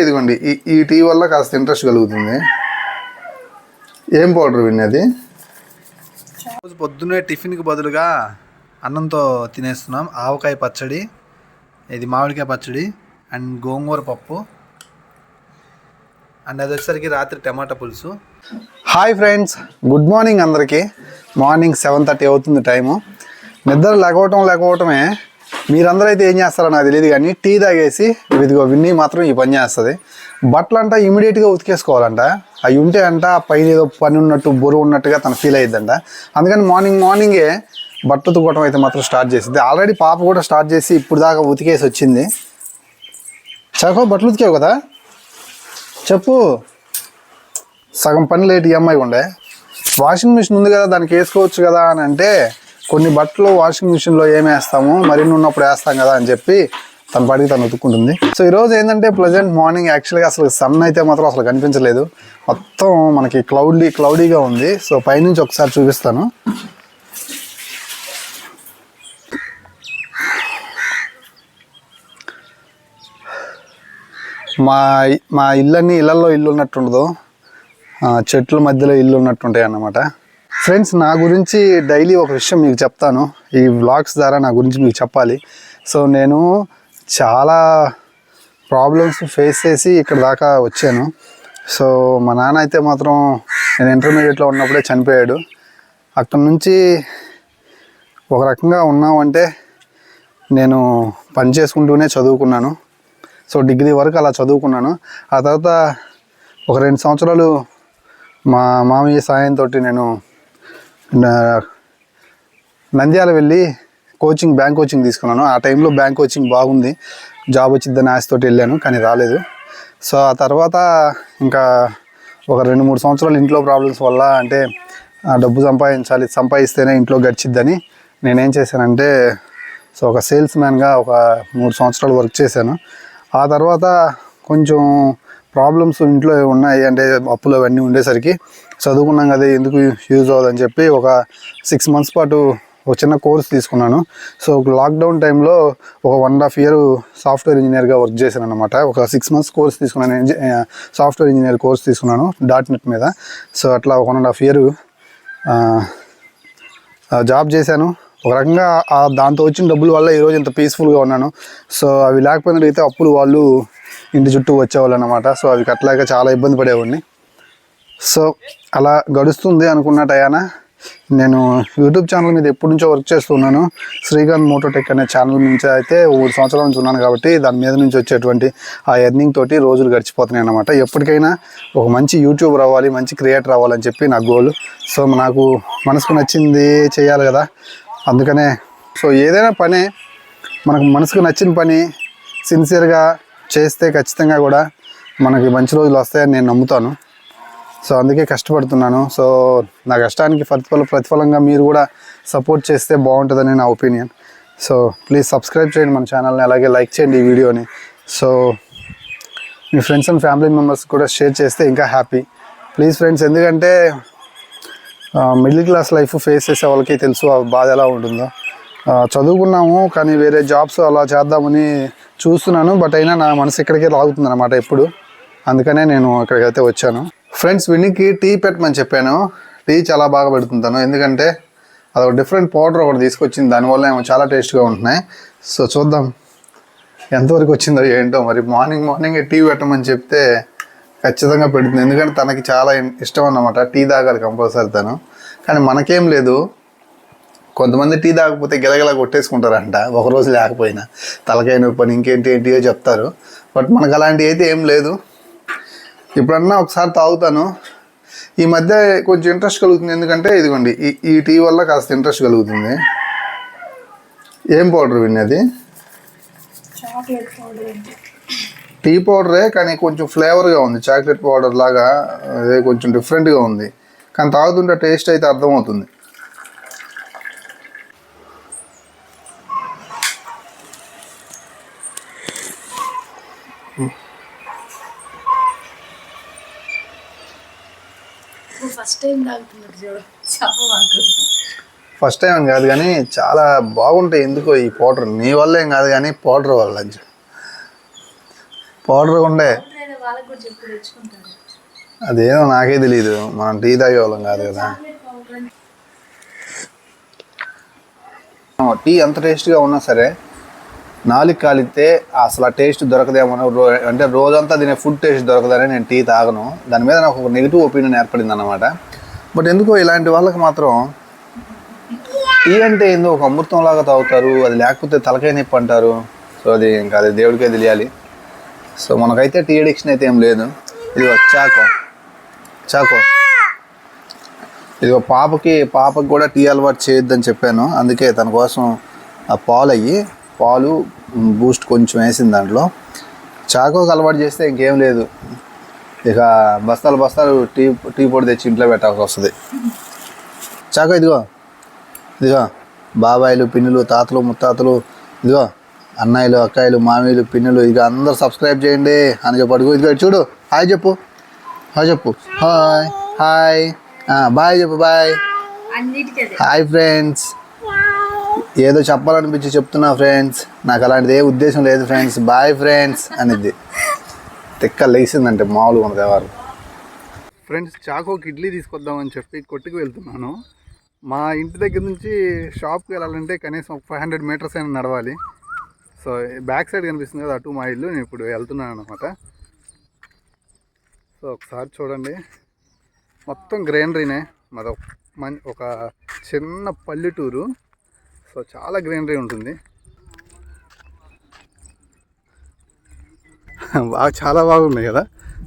ఇదిగోండి ఈ ఈ టీ వల్ల కాస్త ఇంట్రెస్ట్ కలుగుతుంది. ఏం పౌడర్ విన్నది రోజు పొద్దున్నే టిఫిన్కి బదులుగా అన్నంతో తినేస్తున్నాం. ఆవకాయ పచ్చడి ఇది మామిడికాయ పచ్చడి అండ్ గోంగూర పప్పు. అండ్ అది వచ్చేసరికి రాత్రి టమాటా పులుసు. హాయ్ ఫ్రెండ్స్ గుడ్ మార్నింగ్ అందరికీ. మార్నింగ్ సెవెన్ థర్టీ అవుతుంది టైము. నిద్ర లేకపోవటం లేకపోవటమే మీరందరూ అయితే ఏం చేస్తారో నాకు తెలియదు కానీ టీ తాగేసి ఇదిగో విన్ని మాత్రం ఈ పని చేస్తుంది. బట్టలు అంట ఇమీడియట్గా ఉతికేసుకోవాలంట. అవి ఉంటే అంట పైన ఏదో పని ఉన్నట్టు బరువు ఉన్నట్టుగా తను ఫీల్ అయ్యిద్దంట అందుకని మార్నింగ్ మార్నింగే బట్టలు ఉతుకోవడం అయితే మాత్రం స్టార్ట్ చేసింది. ఆల్రెడీ పాప కూడా స్టార్ట్ చేసి ఇప్పుడు దాకా ఉతికేసి వచ్చింది. చకో బట్టలు ఉతికావు కదా? చెప్పు. సగం పని లేట్ ఈ అమ్మాయి ఉండే. వాషింగ్ మిషన్ ఉంది కదా దానికి వేసుకోవచ్చు కదా అని అంటే కొన్ని బట్టలు వాషింగ్ మిషన్లో ఏమి వేస్తాము మరిన్ని ఉన్నప్పుడు వేస్తాం కదా అని చెప్పి తన పాటికి తను ఉతుక్కుంటుంది. సో ఈరోజు ఏంటంటే ప్రజెంట్ మార్నింగ్ యాక్చువల్గా అసలు సన్ అయితే మాత్రం అసలు కనిపించలేదు. మొత్తం మనకి క్లౌడీ క్లౌడీగా ఉంది. సో పైనుంచి ఒకసారి చూపిస్తాను. మా మా ఇళ్ళన్నీ ఇళ్ళల్లో ఇల్లు ఉన్నట్టు ఉండదు చెట్ల మధ్యలో ఇల్లు ఉన్నట్టుంటాయి అన్నమాట. ఫ్రెండ్స్ నా గురించి డైలీ ఒక విషయం మీకు చెప్తాను. ఈ వ్లాగ్స్ ద్వారా నా గురించి మీకు చెప్పాలి. సో నేను చాలా ప్రాబ్లమ్స్ ఫేస్ చేసి ఇక్కడ దాకా వచ్చాను. సో మా నాన్న అయితే మాత్రం నేను ఇంటర్మీడియట్లో ఉన్నప్పుడే చనిపోయాడు. అక్కడ నుంచి ఒక రకంగా ఉన్నామంటే నేను పని చేసుకుంటూనే చదువుకున్నాను. సో డిగ్రీ వరకు అలా చదువుకున్నాను. ఆ తర్వాత ఒక రెండు సంవత్సరాలు మా మామయ్య సాయంతో నేను నంద్యాల వెళ్ళి కోచింగ్ బ్యాంక్ కోచింగ్ తీసుకున్నాను. ఆ టైంలో బ్యాంక్ కోచింగ్ బాగుంది. జాబ్ వచ్చిద్దని ఆశతోటి వెళ్ళాను కానీ రాలేదు. సో ఆ తర్వాత ఇంకా ఒక రెండు మూడు సంవత్సరాలు ఇంట్లో ప్రాబ్లమ్స్ వల్ల అంటే ఆ డబ్బు సంపాదించాలి సంపాదిస్తేనే ఇంట్లో గడిచిద్దని నేనేం చేశానంటే సో ఒక సేల్స్ మ్యాన్గా ఒక మూడు సంవత్సరాలు వర్క్ చేశాను. ఆ తర్వాత కొంచెం ప్రాబ్లమ్స్ ఇంట్లో ఉన్నాయి అంటే అప్పులు అవన్నీ ఉండేసరికి చదువుకున్నాం కదా ఎందుకు యూజ్ అవ్వదని చెప్పి ఒక సిక్స్ మంత్స్ పాటు ఒక చిన్న కోర్స్ తీసుకున్నాను. సో లాక్డౌన్ టైంలో ఒక one and half year software ఇంజనీర్గా వర్క్ చేశాను అనమాట ఒక సిక్స్ మంత్స్ కోర్స్ తీసుకున్నాను సాఫ్ట్వేర్ ఇంజనీర్ కోర్స్ తీసుకున్నాను డాట్ నెట్ మీద. సో అట్లా ఒక one and half year job చేశాను. ఒక రకంగా దాంతో వచ్చిన డబ్బుల వల్ల ఈరోజు ఇంత పీస్ఫుల్గా ఉన్నాను. సో అవి లేకపోయినట్టయితే అప్పులు వాళ్ళు ఇంటి చుట్టూ వచ్చేవాళ్ళు అనమాట సో అవి కట్టలేక చాలా ఇబ్బంది పడేవాడిని. సో అలా గడుస్తుంది అనుకున్న టయాన నేను యూట్యూబ్ ఛానల్ మీద ఎప్పటి నుంచో వర్క్ చేస్తున్నాను. శ్రీకాంత్ మోటోటెక్ అనే ఛానల్ నుంచి అయితే మూడు సంవత్సరాల నుంచి ఉన్నాను కాబట్టి దాని మీద నుంచి వచ్చేటువంటి ఆ ఎర్నింగ్ తోటి రోజులు గడిచిపోతున్నాయి అన్నమాట. ఎప్పటికైనా ఒక మంచి యూట్యూబ్ రావాలి మంచి క్రియేటర్ అవ్వాలని చెప్పి నా గోల్ సో నాకు మనసుకు నచ్చింది చేయాలి కదా. అందుకనే సో ఏదైనా పని మనకు మనసుకు నచ్చిన పని సిన్సియర్గా చేస్తే ఖచ్చితంగా కూడా మనకి మంచి రోజులు వస్తాయని నేను నమ్ముతాను. సో అందుకే కష్టపడుతున్నాను. సో నా కష్టానికి ప్రతిఫల ప్రతిఫలంగా మీరు కూడా సపోర్ట్ చేస్తే బాగుంటుందని నా ఒపీనియన్. సో ప్లీజ్ సబ్స్క్రైబ్ చేయండి మన ఛానల్ని అలాగే లైక్ చేయండి ఈ వీడియోని. సో మీ ఫ్రెండ్స్ అండ్ ఫ్యామిలీ మెంబర్స్ కూడా షేర్ చేస్తే ఇంకా హ్యాపీ. ప్లీజ్ ఫ్రెండ్స్ ఎందుకంటే మిడిల్ క్లాస్ లైఫ్ ఫేస్ చేసే వాళ్ళకి తెలుసు ఆ బాధ ఎలా ఉంటుందో. చదువుకున్నాము కానీ వేరే జాబ్స్ అలా చేద్దామని చూస్తున్నాను బట్ అయినా నా మనసు ఇక్కడికే లాగుతుంది అనమాట ఎప్పుడు. అందుకనే నేను ఇక్కడికైతే వచ్చాను. ఫ్రెండ్స్ వినికి టీ పెట్టమని చెప్పాను. టీ చాలా బాగా పెడుతుంటాను. ఎందుకంటే అది ఒక డిఫరెంట్ పౌడర్ ఒకటి తీసుకొచ్చింది. దానివల్ల ఏమో చాలా టేస్ట్గా ఉంటున్నాయి. సో చూద్దాం. ఎంతవరకు వచ్చిందో ఏంటో మరి మార్నింగ్ మార్నింగ్ టీ పెట్టమని చెప్తే ఖచ్చితంగా పెడుతుంది. ఎందుకంటే తనకి చాలా ఇష్టం అన్నమాట. టీ తాగాలి కంపల్సరీ తను. కానీ మనకేం లేదు. కొంతమంది టీ తాగకపోతే గిలగిల కొట్టేసుకుంటారంట. ఒక రోజు లేకపోయినా. తలకాయ నొప్పి ఇంకేంటి ఏంటియో చెప్తారు. బట్ మనకు అలాంటివి అయితే ఏం లేదు. ఇప్పుడన్నా ఒకసారి తాగుతాను. ఈ మధ్య కొంచెం ఇంట్రెస్ట్ కలుగుతుంది. ఎందుకంటే ఇదిగోండి ఈ ఈ టీ వల్ల కాస్త ఇంట్రెస్ట్ కలుగుతుంది. ఏం పౌడర్ విన్నది అండి. టీ పౌడరే కానీ కొంచెం ఫ్లేవర్గా ఉంది. చాక్లెట్ పౌడర్ లాగా అదే కొంచెం డిఫరెంట్గా ఉంది. కానీ తాగుతుంటే టేస్ట్ అయితే అర్థమవుతుంది. ఫస్ట్ టైం చూడు. ఫస్ట్ టైం అని కాదు కానీ చాలా బాగుంటాయి ఎందుకో ఈ పౌడర్. నీ వల్ల ఏం కాదు కానీ పౌడర్ వల్ల పౌడర్ ఉండే. పౌడర్ తెచ్చుకుంటారు. అదేమో నాకే తెలియదు మనం టీ తాగే వాళ్ళం కాదు. కదా టీ ఎంత టేస్ట్గా ఉన్నా సరే నాలుగు కాలితే అసలు ఆ టేస్ట్ దొరకదేమో రో అంటే రోజంతా తినే ఫుడ్ టేస్ట్ దొరకదని నేను టీ తాగను. దాని మీద నాకు ఒక నెగిటివ్ ఒపీనియన్ ఏర్పడింది అనమాట బట్ ఎందుకో ఇలాంటి వాళ్ళకి మాత్రం టీ అంటే ఏందో ఒక అమృతం లాగా తాగుతారు అది లేకపోతే తలకాయ నొప్పి అంటారు. సో అది ఇంకా అది దేవుడికే తెలియాలి. సో మనకైతే టీ అడిక్షన్ అయితే ఏం లేదు. ఇది చాకో. చాకో. ఇదిగో పాపకి పాపకి కూడా టీ అలవాటు చేయొద్దని చెప్పాను. అందుకే తన కోసం ఆ పాలు అయ్యి పాలు బూస్ట్ కొంచెం వేసింది దాంట్లో. చాకోకి అలవాటు చేస్తే ఇంకేం లేదు. ఇక బస్తాలు బస్తాలు టీ టీ పొడి తెచ్చి ఇంట్లో పెట్టాల్సి వస్తుంది. చాకో ఇదిగో. ఇదిగో. బాబాయిలు పిన్నులు తాతలు ముత్తాతలు ఇదిగో. అన్నయ్యలు అక్కాయిలు మామయ్యలు పిన్నులు ఇక అందరు సబ్స్క్రైబ్ చేయండి. అని చెప్పి అడుగు ఇదిగో చూడు. హాయ్ చెప్పు. హాయ్ చెప్పు. హాయ్. హాయ్. బాయ్ చెప్పు బాయ్. Hi friends. ఏదో చెప్పాలనిపించి చెప్తున్నా ఫ్రెండ్స్ నాకు అలాంటిది ఏ ఉద్దేశం లేదు ఫ్రెండ్స్ బాయ్ ఫ్రెండ్స్ అనేది తిక్క లేచిందంటే మామూలుగా ఉన్నది ఎవరు. ఫ్రెండ్స్ చాకోకి ఇడ్లీ తీసుకొద్దామని చెప్పి కొట్టుకు వెళ్తున్నాను. మా ఇంటి దగ్గర నుంచి షాప్కి వెళ్ళాలంటే కనీసం ఫైవ్ హండ్రెడ్ మీటర్స్ అయినా నడవాలి. సో బ్యాక్ సైడ్ కనిపిస్తుంది కదా అటు మా ఇల్లు నేను ఇప్పుడు వెళ్తున్నాను అనమాట సో ఒకసారి చూడండి. మొత్తం గ్రీనరీనే మాది ఒక మం ఒక చిన్న పల్లెటూరు. సో చాలా గ్రీనరీ ఉంటుంది. బాగా చాలా బాగున్నాయి కదా?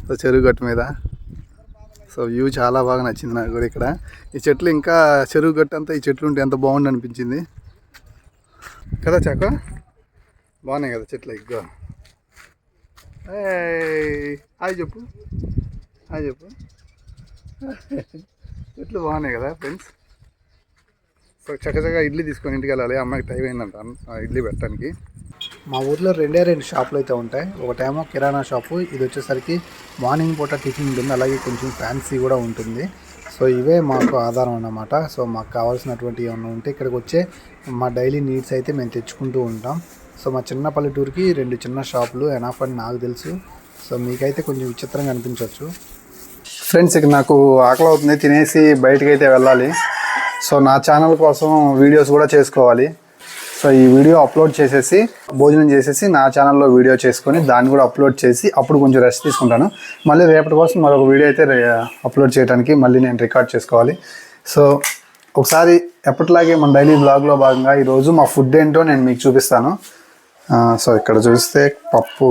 సో చెరువు గట్టు మీద. సో వ్యూ చాలా బాగా నచ్చింది నాకు కూడా ఇక్కడ. ఈ చెట్లు ఇంకా చెరువు గట్టు అంతా ఈ చెట్లు ఉంటే ఎంత బాగుండి అనిపించింది. కదా చాక? బాగున్నాయి కదా చెట్లు ఎక్కువ ఏయ్, హాయ్ చెప్పు. హాయ్ చెప్పు. చెట్లు బాగున్నాయి కదా ఫ్రెండ్స్? సో చక్కచక్కగా ఇడ్లీ తీసుకొని ఇంటికి వెళ్ళాలి. అమ్మాయికి టైం అయిందంట. ఆ ఇడ్లీ పెట్టడానికి. మా ఊర్లో రెండే రెండు షాపులు అయితే ఉంటాయి. ఒకటేమో కిరాణా షాపు ఇది వచ్చేసరికి మార్నింగ్ పూట టిఫిన్ ఉంటుంది. అలాగే కొంచెం ఫ్యాన్సీ కూడా ఉంటుంది. సో ఇవే మాకు ఆధారం అన్నమాట. సో మాకు కావాల్సినటువంటి ఏమన్నా ఉంటే ఇక్కడికి వచ్చే మా డైలీ నీడ్స్ అయితే మేము తెచ్చుకుంటూ ఉంటాం. సో మా చిన్న పల్లెటూరుకి రెండు చిన్న షాపులు ఎనాఫ్ అని నాకు తెలుసు. సో మీకైతే కొంచెం విచిత్రంగా అనిపించవచ్చు ఫ్రెండ్స్ ఇక నాకు ఆకలి అవుతుంది. తినేసి బయటకు అయితే వెళ్ళాలి. సో నా ఛానల్ కోసం వీడియోస్ కూడా చేసుకోవాలి. సో ఈ వీడియో అప్లోడ్ చేసేసి భోజనం చేసేసి నా ఛానల్లో వీడియో చేసుకొని దాన్ని కూడా అప్లోడ్ చేసి అప్పుడు కొంచెం రెస్ట్ తీసుకుంటాను. మళ్ళీ రేపటి కోసం మరొక వీడియో అయితే అప్లోడ్ చేయడానికి మళ్ళీ నేను రికార్డ్ చేసుకోవాలి. సో ఒకసారి ఎప్పటిలాగే మన డైలీ బ్లాగ్లో భాగంగా ఈరోజు మా ఫుడ్ ఏంటో నేను మీకు చూపిస్తాను. సో ఇక్కడ చూస్తే పప్పు.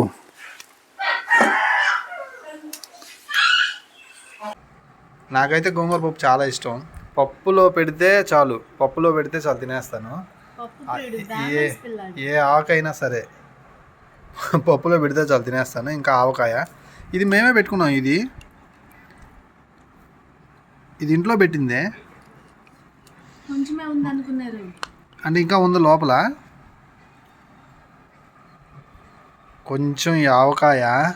నాకైతే గోంగూర పప్పు చాలా ఇష్టం. పప్పులో పెడితే చాలు. పప్పులో పెడితే చాలు తినేస్తాను. ఏ. ఏ ఆకైనా సరే. పప్పులో పెడితే చాలు తినేస్తాను. ఇంకా ఆవకాయ. ఇది మేమే పెట్టుకున్నాం ఇది. ఇది ఇంట్లో పెట్టిందే. అంటే ఇంకా ఉంది లోపల. కొంచెం ఈ ఆవకాయ.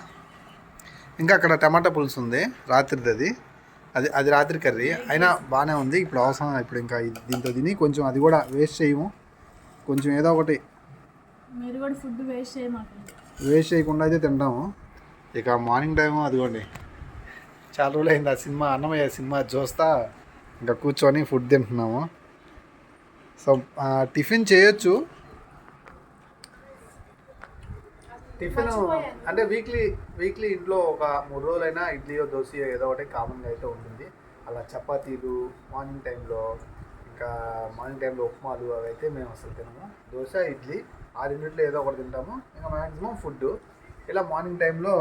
ఇంకా అక్కడ టమాటా పులుసు ఉంది రాత్రిది అది. అది అది రాత్రి కర్రీ. అయినా బాగానే ఉంది. ఇప్పుడు అవసరం ఇప్పుడు ఇంకా దీంతో తిని కొంచెం అది కూడా వేస్ట్ చేయము. కొంచెం ఏదో ఒకటి మీరు కూడా ఫుడ్ వేస్ట్ చేయమాకండి. వేస్ట్ చేయకుండా అయితే తింటాము. ఇక మార్నింగ్ టైము అదిగోండి. చాలా రోజులు అయింది ఆ సినిమా అన్నమయ్య సినిమా చూస్తా ఇంకా కూర్చొని ఫుడ్ తింటున్నాము. సో టిఫిన్ చేయొచ్చు. టిఫిన్ అంటే వీక్లీ వీక్లీ ఇంట్లో ఒక మూడు రోజులైనా ఇడ్లీయో దోశయో ఏదో ఒకటి కామన్గా అయితే ఉంటుంది. అలా చపాతీలు మార్నింగ్ టైంలో ఇంకా మార్నింగ్ టైంలో ఉప్మాలు అవి అయితే మేము అసలు తినము. దోశ ఇడ్లీ ఆ రెండిట్లో ఏదో ఒకటి తింటాము. ఇంకా మ్యాక్సిమం ఫుడ్ ఇలా మార్నింగ్ టైంలో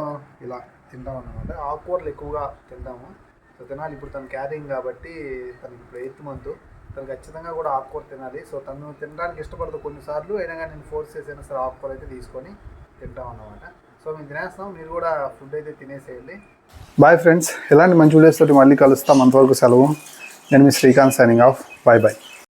ఇలా తింటాం అన్నమాట. ఆకుకూరలు ఎక్కువగా తింటాము. సో తినాలి. ఇప్పుడు తను క్యారింగ్ కాబట్టి తనకి ఇప్పుడు ఎయిత్ మంత్. తను ఖచ్చితంగా కూడా ఆకుకూర తినాలి. సో తను తినడానికి ఇష్టపడదు కొన్నిసార్లు. అయినా కానీ నేను ఫోర్స్ చేసైనా సరే ఆకుకూర అయితే తీసుకొని తింటాం అన్నమాట సో మేము తినేస్తాం మీరు కూడా ఫుడ్ అయితే తినేసేయండి. బాయ్ ఫ్రెండ్స్ ఇలాంటి మంచి వీడియోస్ తోటి మళ్ళీ కలుస్తాం అంతవరకు సెలవు. నేను మీ Srikanth signing off bye bye